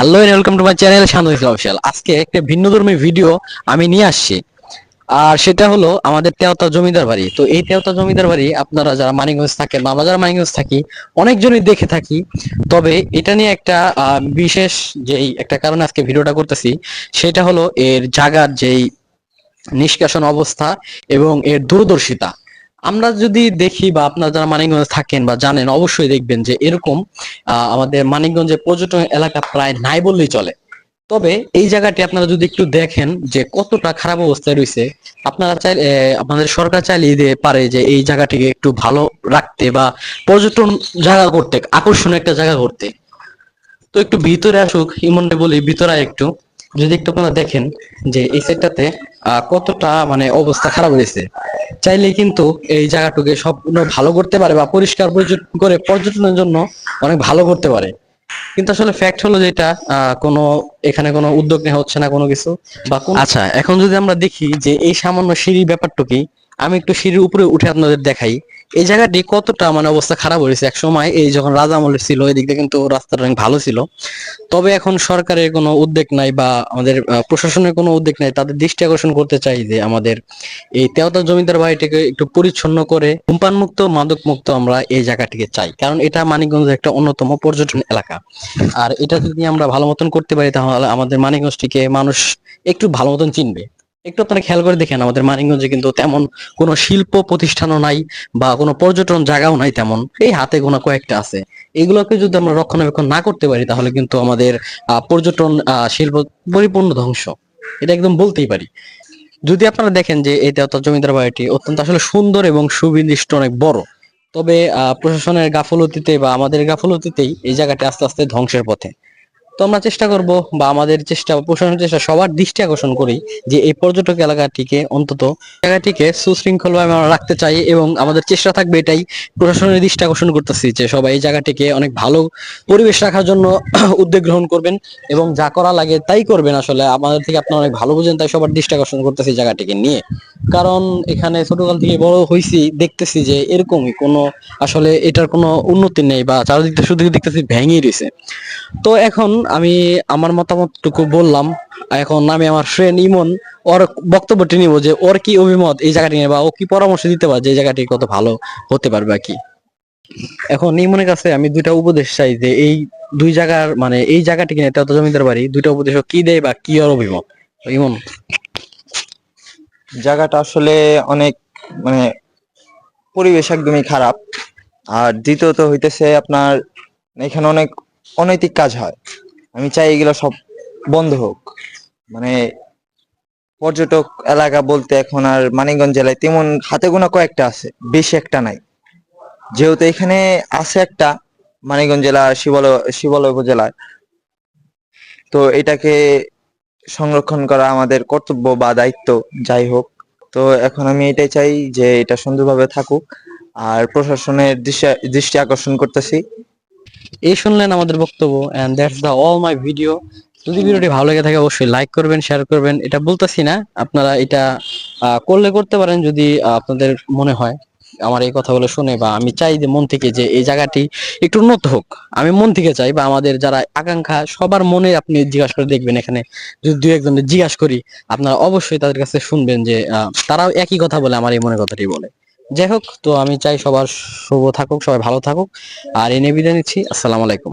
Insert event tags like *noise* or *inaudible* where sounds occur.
Hello and welcome to my channel Shanto official আজকে একটা ভিন্ন ধর্মী ভিডিও আমি নিয়ে আসছি। আর সেটা হলো আমাদের তেওতা জমিদার বাড়ি। তো এই তেওতা জমিদার বাড়ি আপনারা যারা মানিকগঞ্জ থাকেন বা আমরা যারা মানিকগঞ্জ থাকি, অনেকজনই দেখে থাকি। তবে এটা নিয়ে একটা বিশেষ যেই একটা কারণে আজকে ভিডিওটা করতেছি, সেটা হলো এর জাগার যেই নিষ্কাশন অবস্থা এবং এর দূরদর্শিতা। আমরা যদি দেখি বা আপনারা যারা মানিকগঞ্জ থাকেন বা জানেন অবশ্যই দেখবেন যে এরকম আমাদের মানিকগঞ্জে পর্যটন এলাকা প্রায় নাই বললেই চলে। তবে এই জায়গাটি আপনারা যদি একটু দেখেন যে কতটা খারাপ অবস্থায় রয়েছে আপনারা চাইলে আহ, আপনাদের সরকার চাইলে দিয়ে পারে যে এই জায়গাটিকে একটু ভালো রাখতে বা পর্যটন জায়গা করতে আকর্ষণীয় একটা জায়গা করতে। তো একটু ভিতরে আসুক ইমনরে বলি ভিতরে একটু। যদি একটু আপনারা দেখেন যে এই সেটটাতে কতটা মানে অবস্থা খারাপ হয়েছে চাইলে কিন্তু এই জায়গাটুকে সম্পূর্ণ ভালো করতে পারে বা পরিষ্কার পরিচ্ছন্ন করে পর্যটনের জন্য অনেক ভালো করতে পারে। কিন্তু আসলে ফ্যাক্ট হলো যেটা কোনো, এখানে কোনো উদ্যোগ নেওয়া হচ্ছে না কোনো কিছু বা আচ্ছা এখন যদি আমরা দেখি যে এই সামান্য সিঁড়ি ব্যাপারটুকি, আমি একটু সিঁড়ির উপরে উঠে আপনাদের দেখাই। এই জায়গাটি কতটা মানে অবস্থা খারাপ হয়েছে? এক সময় এই যখন রাজা আমলের ছিল দিকটা কিন্তু রাস্তাটা অনেক ভালো ছিল। তবে এখন সরকারের কোনো উদ্যোগ নাই বা আমাদের প্রশাসনের কোনো উদ্যোগ নাই। তাদের দৃষ্টি আকর্ষণ করতে চাই যে আমাদের এই তেওতা জমিদার বাড়িটিকে একটু পরিচ্ছন্ন করে ধূমপান মুক্ত মাদক মুক্ত আমরা এই জায়গাটিকে চাই। কারণ এটা মানিকগঞ্জের একটা অন্যতম পর্যটন এলাকা। আর এটা যদি আমরা ভালো মতন করতে পারি, তাহলে আমাদের মানিকগঞ্জটিকে মানুষ একটু ভালো মতন চিনবে। একটু আপনারা খেয়াল করে দেখেন, আমাদের মানিকগঞ্জে কিন্তু তেমন কোনো শিল্প প্রতিষ্ঠানও নাই বা কোনো পর্যটন জায়গাও নাই তেমন। এই হাতে গোনা কয়েকটা আছে। এগুলোকে যদি আমরা রক্ষণাবেক্ষণ না করতে পারি, তাহলে কিন্তু আমাদের পর্যটন শিল্প পরিপূর্ণ ধ্বংস। এটা একদম বলতেই পারি। যদি আপনারা দেখেন যে এই তেওতা জমিদার বাড়িটি অত্যন্ত আসলে সুন্দর এবং সুবিদিষ্ট অনেক বড়, তবে প্রশাসনের গাফলতিতে বা আমাদের গাফলতিতেই এই জায়গাটি আস্তে আস্তে ধ্বংসের পথে। তো আমরা চেষ্টা করব বা আমাদের চেষ্টা প্রশাসনের চেষ্টা, সবার দৃষ্টি আকর্ষণ করি যে এই পর্যটক এলাকাটিকে অন্তত জায়গাটিকে সুশৃঙ্খল ভাবে আমরা রাখতে চাই এবং আমাদের চেষ্টা থাকবে এটাই প্রশাসনের দৃষ্টি আকর্ষণ করতেছি যে সবাই এই জায়গাটিকে অনেক ভালো পরিবেশ রাখার জন্য *clears throat* উদ্যোগ গ্রহণ করবেন এবং যা করা লাগে তাই করবেন আসলে। আমাদের থেকে আপনারা অনেক ভালো বুঝেন, তাই সবার দৃষ্টি আকর্ষণ করতেছি জায়গাটিকে নিয়ে। কারণ এখানে ছোটকাল থেকে বড় হয়েছি দেখতেছি যে এরকমই কোনো আসলে এটার কোনো উন্নতি নেই বা চারিদিক থেকে শুধু দেখতেছি ভেঙেই রয়েছে তো এখন আমি আমার মতামতটুকু বললাম। এখন আমি আমার ফ্রেন্ড ইমন, ওর বক্তব্যটি নিব যে, ওর কি অভিমত এই জায়গাটি নিয়ে বা ও কি পরামর্শ দিতে পারে যে জায়গাটি কত ভালো হতে পারবে কি? এখন ইমনের কাছে আমি দুইটা উপদেশ চাই যে, এই দুই জায়গার মানে এই জায়গাটি কিনে তত জমিদার বাড়ি, দুইটা উপদেশ কি দেয় বা কি ওর অভিমত? ইমন। জায়গাটা আসলে অনেক মানে পরিবেশ একদমই খারাপ। আর দ্বিতীয়ত হইতেছে আপনার, এখানে অনেক অনৈতিক কাজ হয়। আমি চাই এগুলো সব বন্ধ হোক। মানে পর্যটক এলাকা বলতে এখন আর মানিকগঞ্জ জেলায় তেমন হাতে গোনা কয়েকটা আছে, বেশি একটা নাই। যেহেতু এখানে আছে একটা মানিকগঞ্জ জেলা, শিবালয় শিবালয় উপজেলায়। তো এটাকে সংরক্ষণ করা আমাদের কর্তব্য বা দায়িত্ব, যাই হোক। তো এখন আমি এটাই চাই যে এটা সুন্দরভাবে থাকুক। আর প্রশাসনের দৃষ্টি আকর্ষণ করতেছি। এই শুনলেন আমাদের বক্তব্য and that's the all my video যদি ভিডিওটি ভালো লেগে থাকে, অবশ্যই লাইক করবেন শেয়ার করবেন। এটা বলতেছি না, আপনারা এটা করলে করতে পারেন যদি আপনাদের মনে হয়। আমার এই কথাগুলো শুনে বা আমি চাই যে মন থেকে যে এই জায়গাটি একটু উন্নত হোক। আমি মন থেকে চাই বা আমাদের যারা আকাঙ্ক্ষা, সবার মনে আপনি জিজ্ঞাসা করে দেখবেন এখানে। যদি দু একজনের জিজ্ঞাসা করি, আপনারা অবশ্যই তাদের কাছে শুনবেন যে তারাও একই কথা বলে, আমার এই মনের কথাটি বলে। যাই হোক, তো আমি চাই সবার শুভ থাকুক, সবাই ভালো থাকুক। আর এনে বিদায় নিচ্ছি। আসসালামু আলাইকুম।